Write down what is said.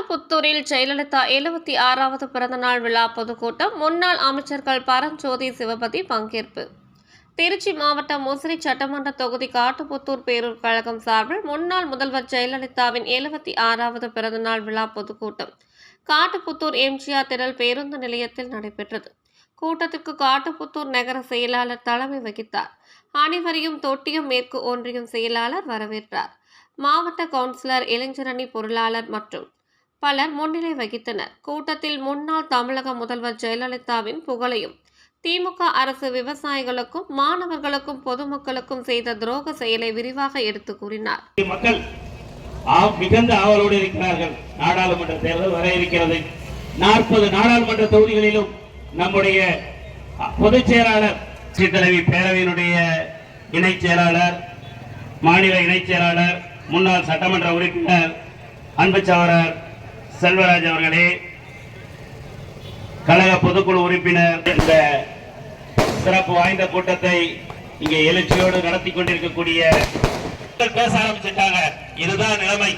திருச்செங்கோட்டில் ஜெயலலிதா எழுபத்தி ஆறாவது பிறந்தநாள் விழா பொதுக்கூட்டம். முன்னாள் அமைச்சர்கள் பரஞ்சோதி சிவபதி பங்கேற்பு. திருச்சி மாவட்டம் முசிறி சட்டமன்ற தொகுதி காட்டுப்புத்தூர் பேரூர் கழகம் சார்பில் முன்னாள் முதல்வர் ஜெயலலிதாவின் எழுபத்தி ஆறாவது பிறந்தநாள் விழா பொதுக்கூட்டம். காட்டுப்புத்தூர் எம்ஜிஆர் திரள் பேருந்து நிலையத்தில் நடைபெற்றது. கூட்டத்திற்கு காட்டுப்புத்தூர் நகர செயலாளர் தலைமை வகித்தார். அனைவரையும் தொட்டியம் மேற்கு ஒன்றியம் செயலாளர் வரவேற்றார். மாவட்ட கவுன்சிலர் இளைஞரணி பொருளாளர் மற்றும் பலர் முன்னிலை வகித்தனர். கூட்டத்தில் முன்னாள் தமிழக முதல்வர் ஜெயலலிதாவின் புகழையும் திமுக அரசு விவசாயிகளுக்கும் மாணவர்களுக்கும் பொதுமக்களுக்கும் செய்த துரோக செயலை விரிவாக எடுத்து கூறினார். மக்கள் மிகுந்த ஆவலோடு இருக்கிறார்கள். நாடாளுமன்ற தேர்தல் வர இருக்கிறது. நாற்பது நாடாளுமன்ற தொகுதிகளிலும் நம்முடைய பொதுச் செயலாளர் தலைவி பேரவையினுடைய இணைச் செயலாளர் மாநில இணைச் செயலாளர் முன்னாள் சட்டமன்ற உறுப்பினர் அன்பு செல்வராஜ் அவர்களே கழக பொதுக்குழு உறுப்பினர் இந்த சிறப்பு வாய்ந்த கூட்டத்தை இங்கே எழுச்சியோடு நடத்தி கொண்டிருக்கக்கூடிய பேச ஆரம்பிச்சிட்டாங்க. இதுதான் நிலைமை.